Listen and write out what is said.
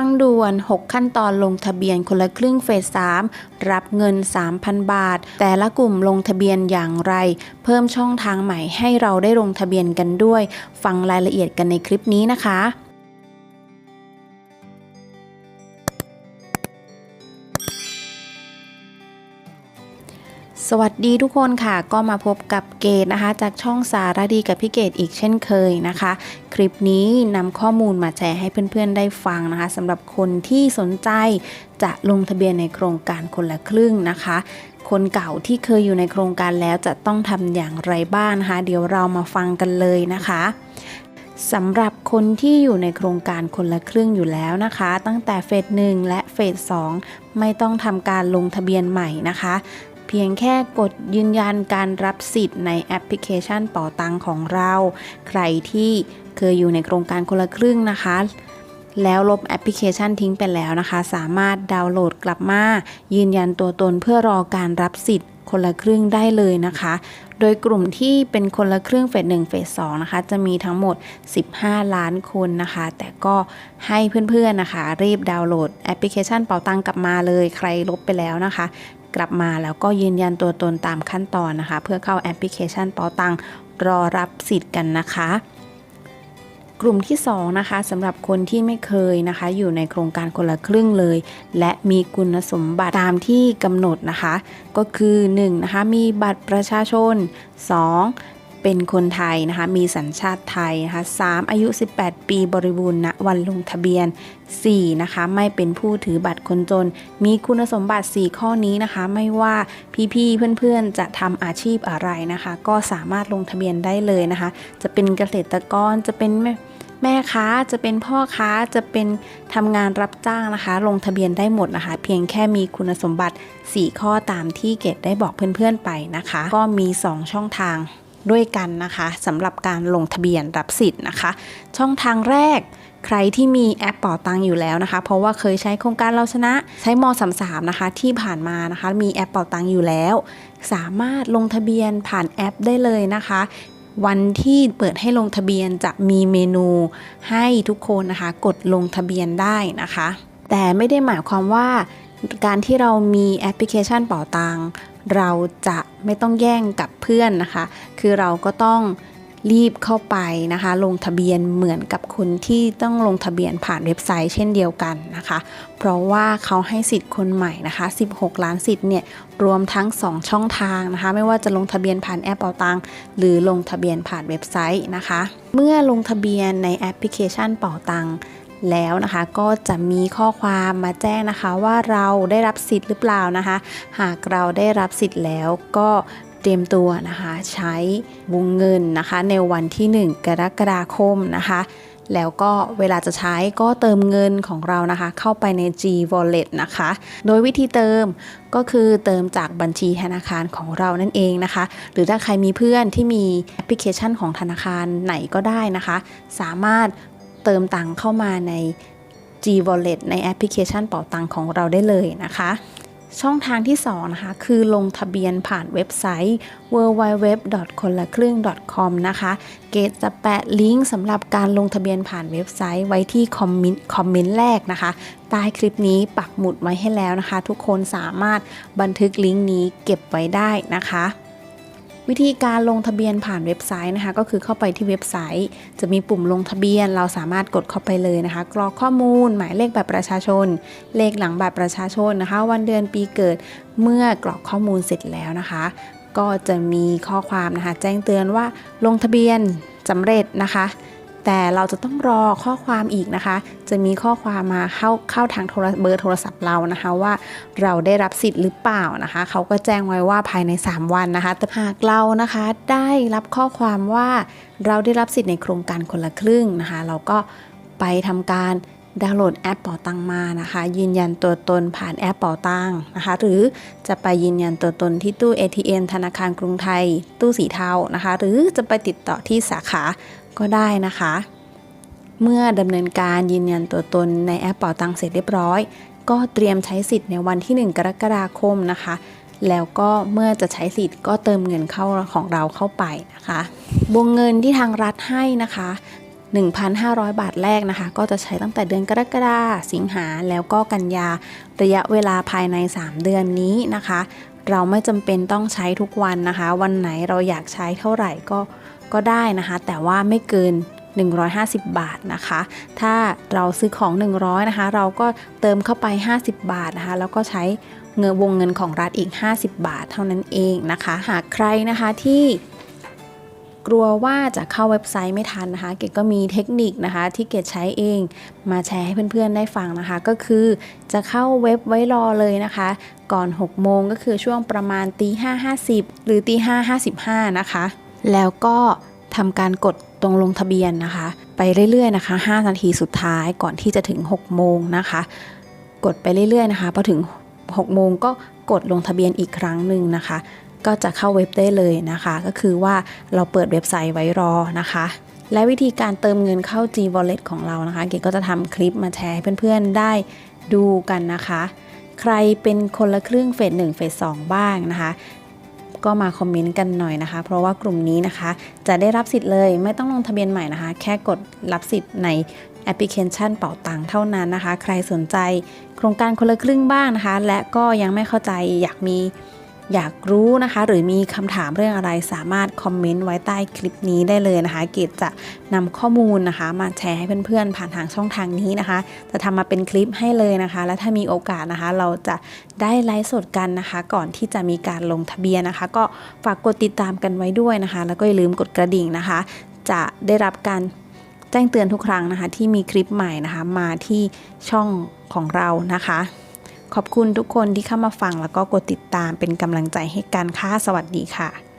ฟังด่วน 6 ขั้นตอนลงทะเบียนคนละครึ่งเฟส 3 รับเงิน 3,000 บาท แต่ละกลุ่มลงทะเบียนอย่างไร เพิ่มช่องทางใหม่ให้เราได้ลงทะเบียนกันด้วย ฟังรายละเอียดกันในคลิปนี้นะคะ วัสดีทุกคนค่ะก็มาพบกับเกดนะคะ จากช่องสารดีกับพี่เกดอีกเช่นเคยนะคะ คลิปนี้นำข้อมูลมาแชร์ให้เพื่อนๆได้ฟังนะคะสำหรับคนที่สนใจจะลงทะเบียนในโครงการคนละครึ่งนะคะ คนเก่าที่เคยอยู่ในโครงการแล้วจะต้องทำอย่างไรบ้างนะคะ เดี๋ยวเรามาฟังกันเลยนะคะสำหรับคนที่อยู่ในโครงการคนละครึ่งอยู่แล้วนะคะ ตั้งแต่เฟส1และเฟส2ไม่ต้องทำการลงทะเบียนใหม่นะคะ พียงแค่กดยืนยันการรับสิทธิ์ในแอปพลิเคชันเป๋าตังของเรา ใครที่เคยอยู่ในโครงการคนละครึ่งนะคะ แล้วลบแอปพลิเคชันทิ้งไปแล้วนะคะ สามารถดาวน์โหลดกลับมา ยืนยันตัวตนเพื่อรอการรับสิทธิ์คนละครึ่งได้เลยนะคะ โดยกลุ่มที่เป็นคนละครึ่งเฟส1เฟส2นะคะ จะมีทั้งหมด 15 ล้านคนนะคะ แต่ก็ให้เพื่อนๆนะคะ รีบดาวน์โหลดแอปพลิเคชันเป๋าตังกลับมาเลย ใครลบไปแล้วนะคะ กลับมาแล้วก็ยืนยันตัวตนตามขั้นตอนนะคะ เพื่อเข้าแอปพลิเคชันเป๋าตังรอรับสิทธิ์กันนะคะ กลุ่มที่2นะคะสำหรับคนที่ไม่เคยนะคะ อยู่ในโครงการคนละครึ่งเลย และมีคุณสมบัติตามที่กำหนดนะคะ ก็คือ1นะคะมีบัตรประชาชน 2 เป็นคนไทยนะคะ มีสัญชาติไทยนะคะ 3 อายุ 18 ปีบริบูรณ์ณวันลงทะเบียน 4 นะคะ ไม่เป็นผู้ถือบัตรคนจน มีคุณสมบัติ 4 ข้อนี้นะคะ ไม่ว่าพี่ๆ เพื่อนๆ จะทำอาชีพอะไรนะคะ ก็สามารถลงทะเบียนได้เลยนะคะ จะเป็นเกษตรกร จะเป็นแม่ค้า จะเป็นพ่อค้า จะเป็นทำงานรับจ้างนะคะ ลงทะเบียนได้หมดนะคะ เพียงแค่มีคุณสมบัติ 4 ข้อตามที่เกดได้บอกเพื่อนๆ ไปนะคะ ก็มี 2 ช่องทาง ด้วยกันนะคะสำหรับการลงทะเบียนรับสิทธิ์นะคะ ช่องทางแรกใครที่มีแอปเป่าตังอยู่แล้วนะคะ เพราะว่าเคยใช้โครงการเราชนะใช้ม33นะคะ ที่ผ่านมานะคะ มีแอปเป่าตังอยู่แล้ว สามารถลงทะเบียนผ่านแอปได้เลยนะคะวันที่เปิดให้ลงทะเบียนจะมีเมนูให้ทุกคนนะคะ กดลงทะเบียนได้นะคะ แต่ไม่ได้หมายความว่าการที่เรามีแอปพลิเคชันเป่าตัง เราจะไม่ต้องแย่งกับเพื่อนนะคะ คือเราก็ต้องรีบเข้าไปนะคะ ลงทะเบียนเหมือนกับคนที่ต้องลงทะเบียนผ่านเว็บไซต์เช่นเดียวกันนะคะ เพราะว่าเขาให้สิทธิ์คนใหม่นะคะ 16 ล้านสิทธิ์เนี่ยรวมทั้ง 2 ช่องทางนะคะ ไม่ว่าจะลงทะเบียนผ่านแอปเป่าตังหรือลงทะเบียนผ่านเว็บไซต์นะคะ เมื่อลงทะเบียนในแอปพลิเคชันเป่าตัง แล้วนะคะ ก็จะมีข้อความมาแจ้งนะคะ ว่าเราได้รับสิทธิ์หรือเปล่านะคะ หากเราได้รับสิทธิ์แล้วก็เตรียมตัวนะคะใช้วงเงินนะคะ ในวันที่ 1 กรกฎาคมนะคะแล้วก็เวลาจะใช้ก็เติมเงินของเรานะคะ เข้าไปใน G Wallet นะคะ โดยวิธีเติมก็คือเติมจากบัญชีธนาคารของเรานั่นเองนะคะ หรือถ้าใครมีเพื่อนที่มีแอปพลิเคชันของธนาคารไหนก็ได้นะคะ สามารถ เติมตังเข้ามาใน G Wallet ในแอปพลิเคชันเป๋าตังของเราได้เลยนะคะ ช่องทางที่ 2 นะคะ คือลงทะเบียนผ่านเว็บไซต์ www. คนละครึ่ง .com นะคะ เกตจะแปะลิงก์สำหรับการลงทะเบียนผ่านเว็บไซต์ไว้ที่คอมเมนต์คอมเมนต์แรกนะคะ ใต้คลิปนี้ปักหมุดไว้ให้แล้วนะคะ ทุกคนสามารถบันทึกลิงก์นี้เก็บไว้ได้นะคะ วิธีการลงทะเบียนผ่านเว็บไซต์นะคะ ก็คือเข้าไปที่เว็บไซต์ จะมีปุ่มลงทะเบียน เราสามารถกดเข้าไปเลยนะคะ กรอกข้อมูล หมายเลขบัตรประชาชน เลขหลังบัตรประชาชนนะคะ วันเดือนปีเกิดเมื่อกรอกข้อมูลเสร็จแล้วนะคะ ก็จะมีข้อความนะคะ แจ้งเตือนว่าลงทะเบียนสำเร็จนะคะ แต่เราจะต้องรอข้อความอีกนะคะ จะมีข้อความมาเข้าเข้าทางโทรเบอร์โทรศัพท์เรานะคะว่าเราได้รับสิทธิ์หรือเปล่านะคะ เขาก็แจ้งไว้ว่าภายใน 3 วันนะคะ แต่หากเรานะคะได้รับข้อความว่าเราได้รับสิทธิ์ในโครงการคนละครึ่งนะคะ เราก็ไปทำการ ดาวน์โหลดแอปเป๋าตังมานะคะ ยืนยันตัวตนผ่านแอปเป๋าตังนะคะ หรือจะไปยืนยันตัวตนที่ตู้ ATM ธนาคารกรุงไทย ตู้สีเทานะคะ หรือจะไปติดต่อที่สาขาก็ได้นะคะ เมื่อดำเนินการยืนยันตัวตนในแอปเป่าตังเสร็จเรียบร้อย ก็เตรียมใช้สิทธิ์ในวันที่ 1 กรกฎาคมนะคะ แล้วก็เมื่อจะใช้สิทธิ์ก็เติมเงินเข้าของเราเข้าไปนะคะ วงเงินที่ทางรัฐให้นะคะ 1,500 บาทแรกนะคะ ก็จะใช้ตั้งแต่เดือนกรกฎาสิงหาแล้วก็กันยาระยะเวลาภายใน 3 เดือนนี้นะคะ เราไม่จำเป็นต้องใช้ทุกวันนะคะ วันไหนเราอยากใช้เท่าไหร่ก็ก็ได้นะคะ แต่ว่าไม่เกิน 150 บาทนะคะ ถ้าเราซื้อของ 100 นะคะ เราก็เติมเข้าไป 50 บาทนะคะ แล้วก็ใช้เงินวงเงินของรัฐอีก 50 บาทเท่านั้นเองนะคะ หากใครนะคะที่ กลัวว่าจะเข้าเว็บไซต์ไม่ทันนะคะ เกดก็มีเทคนิคนะคะ ที่เกดใช้เองมาแชร์ให้เพื่อนๆได้ฟังนะคะ ก็คือจะเข้าเว็บไว้รอเลยนะคะ ก่อน 6 โมงก็คือช่วงประมาณตีห้าหรือตีห้าห้าสิบห้านะคะ แล้วก็ทำการกดตรงลงทะเบียนนะคะ ไปเรื่อยๆนะคะ 5 นาทีสุดท้ายก่อนที่จะถึง 6 โมงนะคะ กดไปเรื่อยๆนะคะพอถึง 6 โมงก็กดลงทะเบียนอีกครั้งหนึ่งนะคะ ก็จะเข้าเว็บได้เลยนะคะ ก็คือว่าเราเปิดเว็บไซต์ไว้รอนะคะและวิธีการเติมเงินเข้า G Wallet ของเรานะคะ เกดก็จะทำคลิปมาแชร์ให้เพื่อนๆได้ดูกันนะคะ ใครเป็นคนละครึ่งเฟสหนึ่งเฟสสองบ้างนะคะ ก็มาคอมเมนต์กันหน่อยนะคะ เพราะว่ากลุ่มนี้นะคะ จะได้รับสิทธิ์เลยไม่ต้องลงทะเบียนใหม่นะคะ แค่กดรับสิทธิ์ในแอปพลิเคชันเป่าตังเท่านั้นนะคะ ใครสนใจโครงการคนละครึ่งบ้างนะคะ และก็ยังไม่เข้าใจอยากมี อยากรู้นะคะ หรือมีคำถามเรื่องอะไรสามารถคอมเมนต์ไว้ใต้คลิปนี้ได้เลยนะคะ เกดจะนำข้อมูลนะคะ มาแชร์ให้เพื่อนๆ ผ่านทางช่องทางนี้นะคะ จะทำมาเป็นคลิปให้เลยนะคะ และถ้ามีโอกาสนะคะ เราจะได้ไลฟ์สดกันนะคะ ก่อนที่จะมีการลงทะเบียนนะคะ ก็ฝากกดติดตามกันไว้ด้วยนะคะ แล้วก็อย่าลืมกดกระดิ่งนะคะ จะได้รับการแจ้งเตือนทุกครั้งนะคะ ที่มีคลิปใหม่นะคะ มาที่ช่องของเรานะคะ ขอบคุณทุกคนที่เข้ามาฟังแล้วก็กดติดตามเป็นกำลังใจให้กันค่ะ สวัสดีค่ะ